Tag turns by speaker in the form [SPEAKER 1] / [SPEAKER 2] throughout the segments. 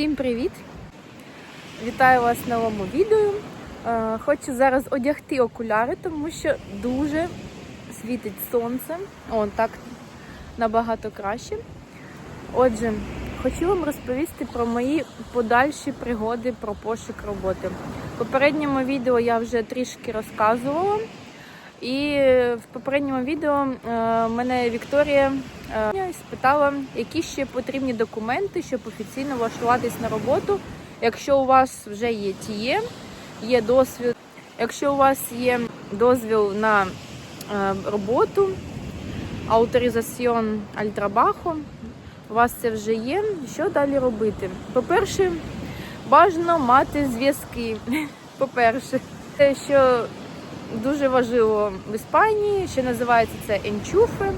[SPEAKER 1] Всім привіт! Вітаю вас в новому відео. Е, Хочу зараз одягти окуляри, тому що дуже світить сонце. О, так набагато краще. Отже, хочу вам розповісти про мої подальші пригоди про пошук роботи. В попередньому відео я вже трішки розказувала. І в попередньому відео е, мене Вікторія е, спитала, які ще потрібні документи, щоб офіційно влаштуватись на роботу. Якщо у вас вже є ТІЄ, є досвід, якщо у вас є дозвіл на е, роботу, авторизаціон Альтрабахо, у вас це вже є. Що далі робити? По-перше, бажано мати зв'язки. По-перше, те, що дуже важливо в Іспанії, ще називається це енчуфи.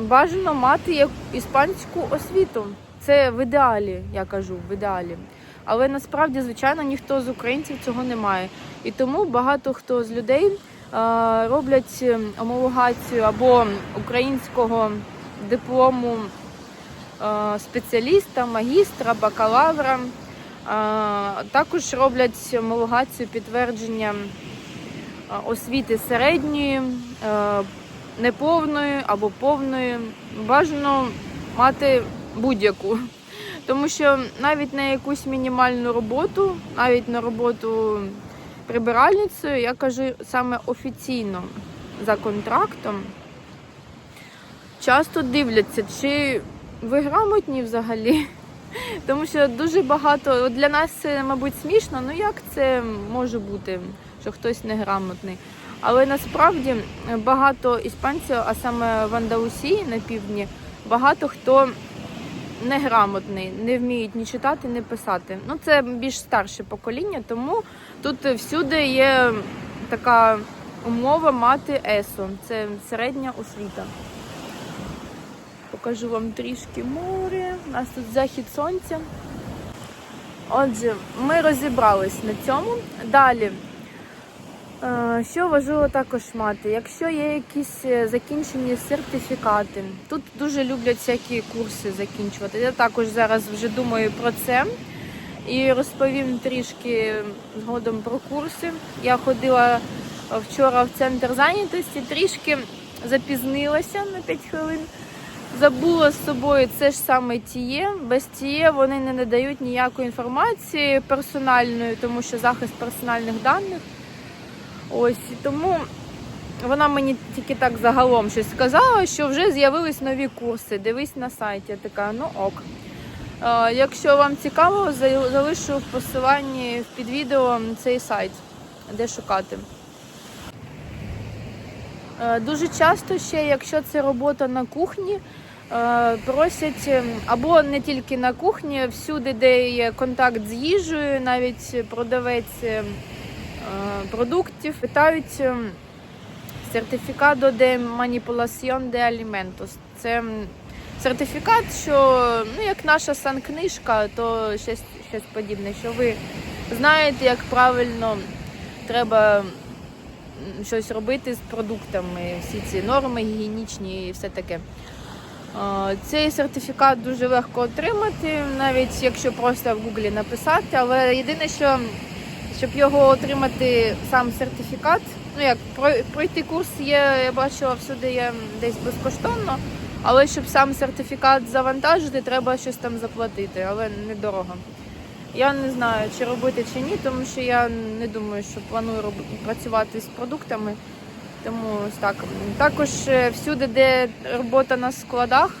[SPEAKER 1] Бажано мати іспанську освіту. Це в ідеалі, я кажу, в ідеалі. Але насправді, звичайно, ніхто з українців цього не має. І тому багато хто з людей е, роблять омологацію або українського диплому е, спеціаліста, магістра, бакалавра. Е, також роблять омологацію підтвердження е, освіти середньої, е, неповної або повної. Бажано мати будь-яку. Тому що навіть на якусь мінімальну роботу, навіть на роботу прибиральницею, я кажу саме офіційно за контрактом, часто дивляться, чи ви грамотні взагалі. Тому що дуже багато для нас це, мабуть, смішно. Ну як це може бути, що хтось неграмотний? Але насправді багато іспанців, а саме в Андалусії на півдні, багато хто неграмотний, не вміють ні читати, ні писати. Ну це більш старше покоління, тому тут всюди є така умова мати ЕСО. Це середня освіта. Покажу вам трішки море. У нас тут захід сонця. Отже, ми розібрались на цьому. Далі. Е, Що важливо також мати, якщо є якісь е, закінчені сертифікати, тут дуже люблять всякі курси закінчувати. Я також зараз вже думаю про це і розповім трішки згодом про курси. Я ходила вчора в центр зайнятості, трішки запізнилася на 5 хвилин. Забула з собою це ж саме тіє. Без тіє вони не надають ніякої інформації персональної, тому що захист персональних даних. Ось тому вона мені тільки так загалом щось сказала, що вже з'явились нові курси. Дивись на сайті. Я така, ну ок. Е, якщо вам цікаво, залишу в посиланні під відео цей сайт, де шукати. Е, Дуже часто ще, якщо це робота на кухні, е, просять ем, або не тільки на кухні, всюди, де є контакт з їжею, навіть продавець ем, продуктів, питають ем, сертифікат де маніпуляціон де аліментос. Це сертифікат, що ну, як наша санкнижка, то щось, щось подібне, що ви знаєте, як правильно треба щось робити з продуктами, всі ці норми гігієнічні і все таке. Цей сертифікат дуже легко отримати, навіть якщо просто в Гуглі написати, але єдине, що щоб його отримати сам сертифікат, ну як про- пройти курс є, я бачила всюди є десь безкоштовно, але щоб сам сертифікат завантажити, треба щось там заплатити, але недорого. Я не знаю, чи робити чи ні, тому що я не думаю, що планую роб... працювати з продуктами. Тому так. Також е, всюди, де робота на складах,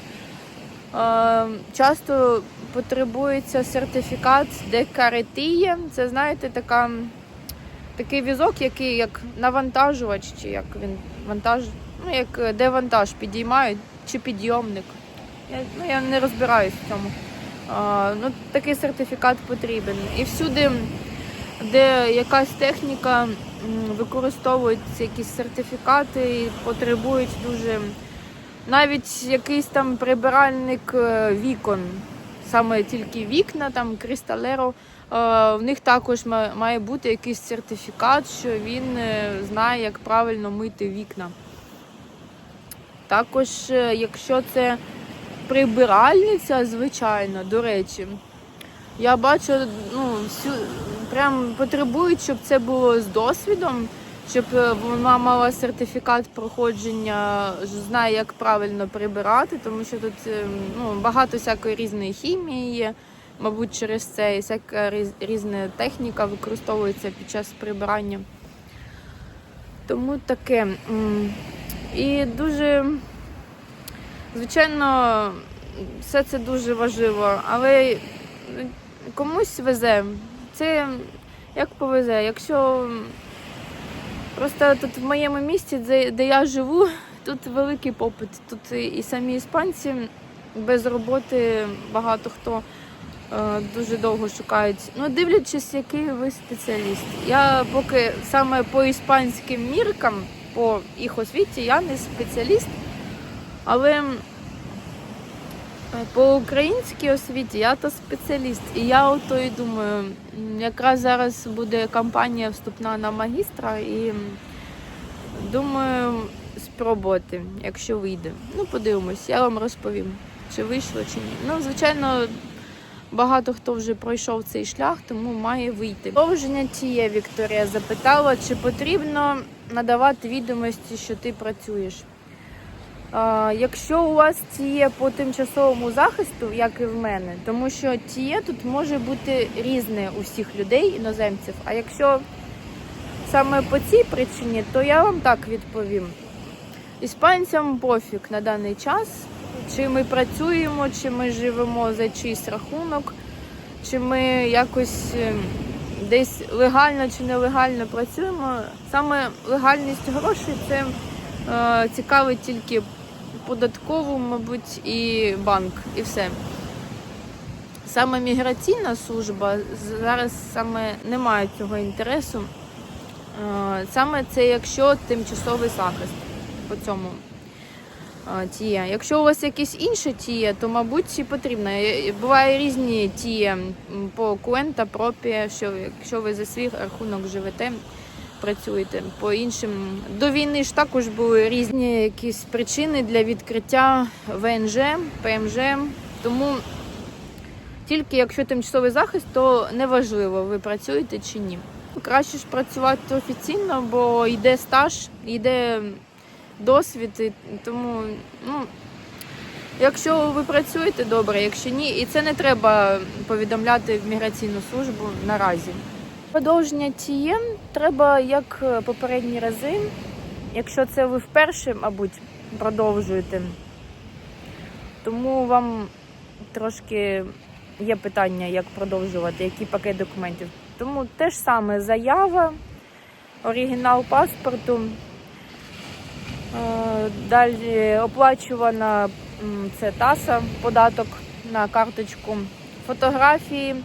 [SPEAKER 1] часто потребується сертифікат де каретіє. Це, знаєте, така, такий візок, який як навантажувач, чи як він вантаж, ну як е, де вантаж підіймають, чи підйомник. Я, ну, я не розбираюсь в цьому. А, ну, такий сертифікат потрібен. І всюди, де якась техніка використовують якісь сертифікати і потребують дуже навіть якийсь там прибиральник е, вікон, саме тільки вікна, там кристалеро, е, в них також має бути якийсь сертифікат, що він е, знає, як правильно мити вікна. Також, якщо це прибиральниця, звичайно, до речі, Я бачу, ну, всю, прям потребують, щоб це було з досвідом, щоб е, вона мала сертифікат проходження, знає, як правильно прибирати, тому що тут е, ну, багато всякої різної хімії є. Мабуть, через це і всяка різна техніка використовується під час прибирання. Тому таке. І дуже, звичайно, все це дуже важливо, але комусь везе. Це як повезе. Якщо просто тут в моєму місті, де, де я живу, тут великий попит. Тут і самі іспанці без роботи багато хто е, дуже довго шукають. Ну, дивлячись, який ви спеціаліст. Я поки саме по іспанським міркам, по їх освіті, я не спеціаліст, але по українській освіті я то спеціаліст. І я ото і думаю, якраз зараз буде кампанія вступна на магістра і думаю спробувати, якщо вийде. Ну, подивимось, я вам розповім, чи вийшло, чи ні. Ну, звичайно, багато хто вже пройшов цей шлях, тому має вийти. Продовження тіє Вікторія запитала, чи потрібно надавати відомості, що ти працюєш. Якщо у вас тіє по тимчасовому захисту, як і в мене, тому що тіє тут може бути різне у всіх людей, іноземців. А якщо саме по цій причині, то я вам так відповім. Іспанцям пофіг на даний час, чи ми працюємо, чи ми живемо за чийсь рахунок, чи ми якось е, десь легально чи нелегально працюємо. Саме легальність грошей це е, цікавить тільки податкову, мабуть, і банк, і все. Саме міграційна служба зараз саме не має цього інтересу. Е, Саме це якщо тимчасовий захист по цьому е, тіє. Якщо у вас якісь інші тіє, то мабуть і потрібно. Е, Буває різні тіє м, по Куента, пропі, що якщо ви за свій рахунок живете, працюєте по іншим. До війни ж також були різні якісь причини для відкриття ВНЖ, ПМЖ. Тому тільки якщо тимчасовий захист, то неважливо, ви працюєте чи ні. Краще ж працювати офіційно, бо йде стаж, йде досвід, і тому ну, якщо ви працюєте добре, якщо ні, і це не треба повідомляти в міграційну службу наразі. Продовження тіє треба як попередні рази. Якщо це ви вперше, мабуть, продовжуєте, тому вам трошки є питання, як продовжувати, який пакет документів. Тому те ж саме заява, оригінал паспорту. Е, Далі оплачувана це таса, податок на карточку, фотографії.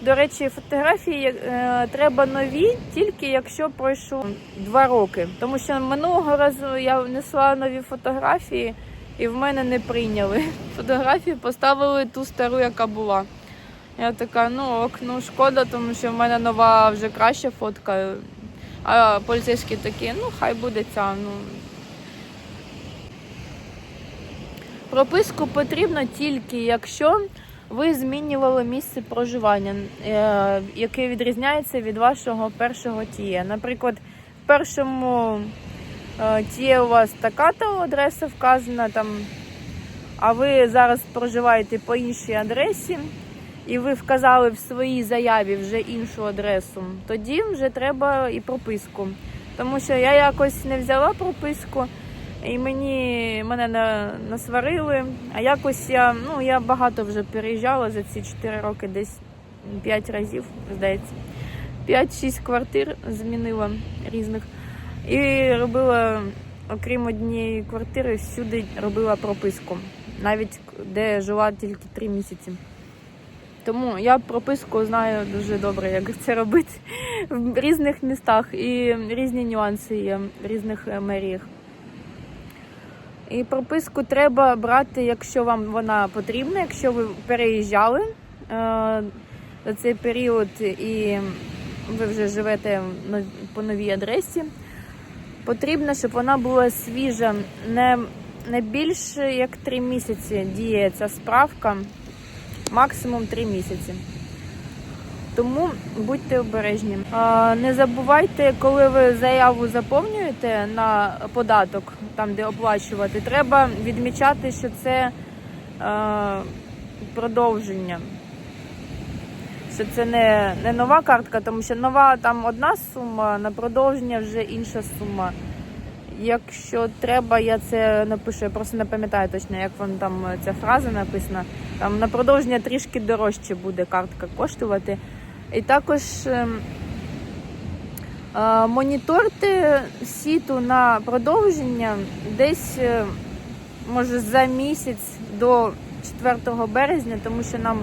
[SPEAKER 1] До речі, фотографії е, треба нові, тільки якщо пройшло два роки. Тому що минулого разу я внесла нові фотографії і в мене не прийняли. Фотографії поставили ту стару, яка була. Я така, ну ок, ну шкода, тому що в мене нова вже краща фотка. А поліцейські такі, ну хай буде ця. Ну. Прописку потрібно тільки, якщо ви змінювали місце проживання, е, яке відрізняється від вашого першого тіє. Наприклад, в першому е, тіє у вас така то адреса вказана, там, а ви зараз проживаєте по іншій адресі, і ви вказали в своїй заяві вже іншу адресу, тоді вже треба і прописку. Тому що я якось не взяла прописку. І мені мене на, насварили. А якось я ну я багато вже переїжджала за ці 4 роки, десь 5 разів, здається. 5-6 квартир змінила різних. І робила, окрім однієї квартири, всюди робила прописку, навіть де жила тільки 3 місяці. Тому я прописку знаю дуже добре, як це робити в різних містах і різні нюанси є в різних е, меріях. І прописку треба брати, якщо вам вона потрібна, якщо ви переїжджали е, за цей період і ви вже живете по новій адресі. Потрібно, щоб вона була свіжа, не, не більше як 3 місяці діє ця справка, максимум 3 місяці. Тому будьте обережні. Не забувайте, коли ви заяву заповнюєте на податок, там де оплачувати, треба відмічати, що це продовження. Що це не, не нова картка, тому що нова там одна сума, на продовження вже інша сума. Якщо треба, я це напишу. Я просто не пам'ятаю точно, як вон там ця фраза написана. Там на продовження трішки дорожче буде картка коштувати. І також ем, е, моніторте сіту на продовження десь е, може за місяць до 4 березня, тому що нам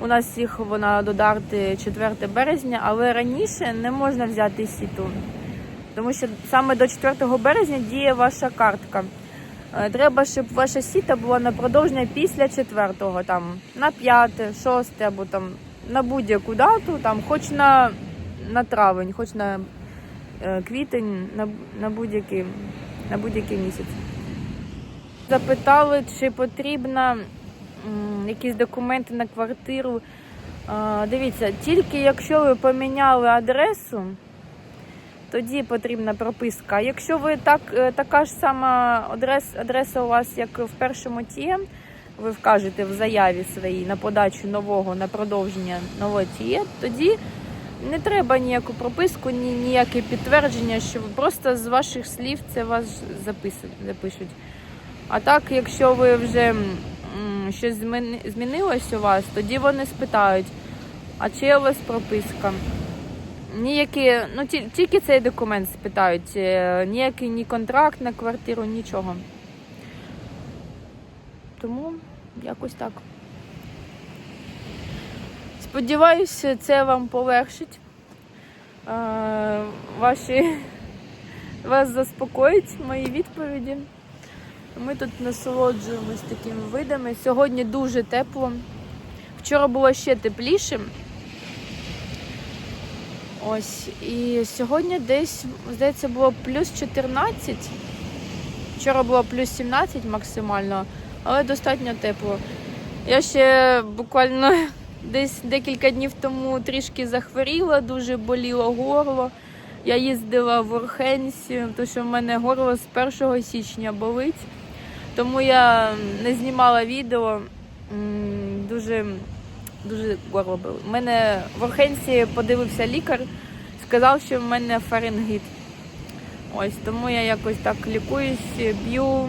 [SPEAKER 1] у нас їх вона додати 4 березня, але раніше не можна взяти сіту. Тому що саме до 4 березня діє ваша картка. Е, Треба, щоб ваша сіта була на продовження після 4-го, там на 5, 6 або там на будь-яку дату, там хоч на, на травень, хоч на е, квітень, на, на будь-який на будь-який місяць. Запитали, чи потрібно якісь документи на квартиру. Е, Дивіться, тільки якщо ви поміняли адресу, тоді потрібна прописка. Якщо ви так, е, така ж сама адрес, адреса у вас, як в першому ТІЄ, ви вкажете в заяві своїй на подачу нового, на продовження нового ТІЄ, тоді не треба ніяку прописку, ні, ніяке підтвердження, що просто з ваших слів це вас запишуть. А так, якщо ви вже щось зміни- змінилось у вас, тоді вони спитають, а чи є у вас прописка? Ніякі, ну тільки цей документ спитають, е, ніякий ні контракт на квартиру, нічого. Тому якось так. Сподіваюся, це вам полегшить. Е, Ваші вас заспокоїть мої відповіді. Ми тут насолоджуємось такими видами. Сьогодні дуже тепло. Вчора було ще тепліше. Ось. І сьогодні десь, здається, було плюс 14. Вчора було плюс 17 максимально, але достатньо тепло. Я ще буквально десь декілька днів тому трішки захворіла, дуже боліло горло. Я їздила в Орхенсі, тому що в мене горло з 1 січня болить. Тому я не знімала відео. Дуже, дуже горло було. У мене в Орхенсі подивився лікар, сказав, що в мене фарингіт. Ось тому я якось так лікуюсь, б'ю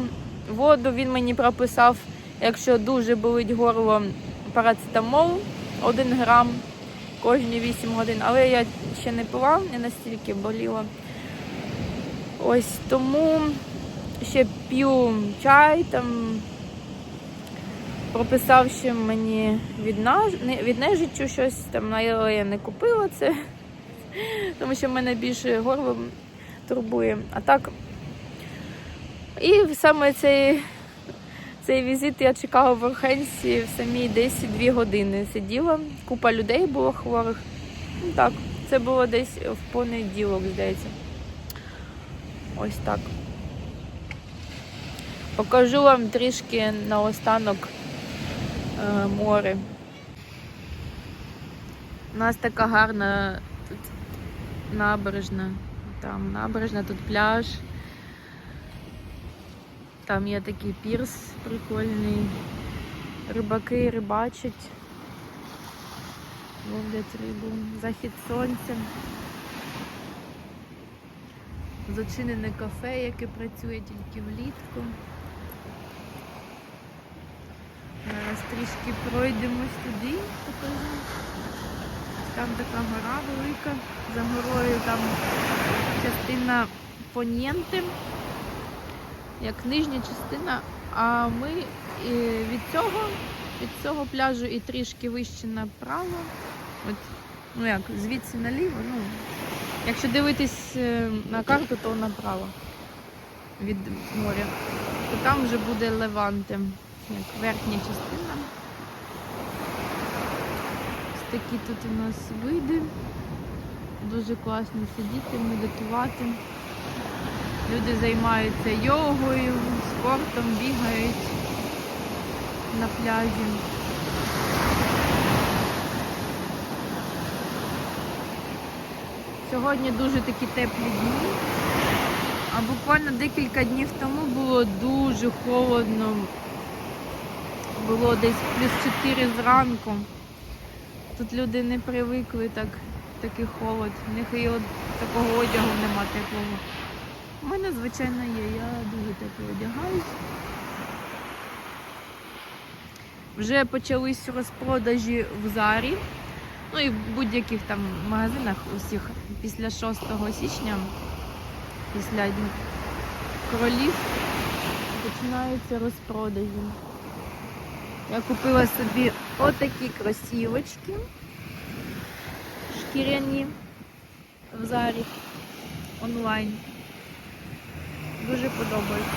[SPEAKER 1] воду. Він мені прописав, якщо дуже болить горло, парацетамол 1 грам кожні 8 годин. Але я ще не пила, не настільки боліло. Ось тому ще п'ю чай там. Прописав ще мені від, наж... нежиттю щось там, але я не купила це, тому що мене більше горло турбує. А так. І саме цей, цей візит я чекала в Орхенсі в самій десь 2 години. Сиділа, купа людей було хворих. Ну так, це було десь в понеділок, здається. Ось так. Покажу вам трішки наостанок е, море. У нас така гарна тут набережна. Там набережна, тут пляж. Там є такий пірс прикольний. Рибаки рибачать. Ловлять рибу. Захід сонця. Зачинене кафе, яке працює тільки влітку. Зараз трішки пройдемось туди, покажу. Там така гора велика. За горою там частина Понєнти, як нижня частина. А ми від цього, від цього пляжу і трішки вище направо. От, ну як, звідси наліво, ну, якщо дивитись е, на карту, то направо від моря. То там вже буде Леванте, як верхня частина. Ось такі тут у нас види. Дуже класно сидіти, медитувати. Люди займаються йогою, спортом, бігають на пляжі. Сьогодні дуже такі теплі дні. А буквально декілька днів тому було дуже холодно. Було десь плюс 4 зранку. Тут люди не привикли так, такий холод. В них і от такого одягу нема теплого. У мене, звичайно, є. Я дуже тепло одягаюсь. Вже почались розпродажі в Зарі. Ну і в будь-яких там магазинах усіх після 6 січня, після Днів королів, починаються розпродажі. Я купила собі отакі кросівочки шкіряні в Зарі онлайн. Дуже подобається.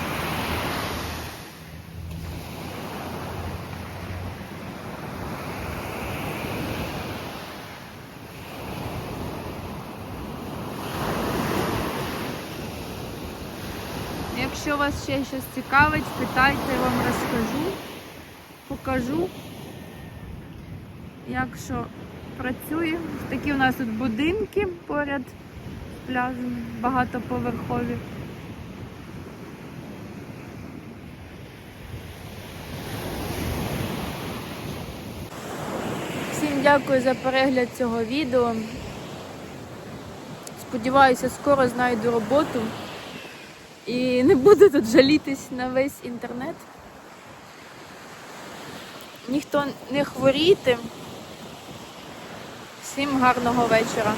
[SPEAKER 1] Якщо вас ще щось цікавить, питайте, я вам розкажу, покажу, як що працює. Такі у нас тут будинки поряд з пляжем, багатоповерхові. Всім дякую за перегляд цього відео. Сподіваюся, скоро знайду роботу і не буду тут жалітись на весь інтернет. Ніхто не хворійте. Всім гарного вечора.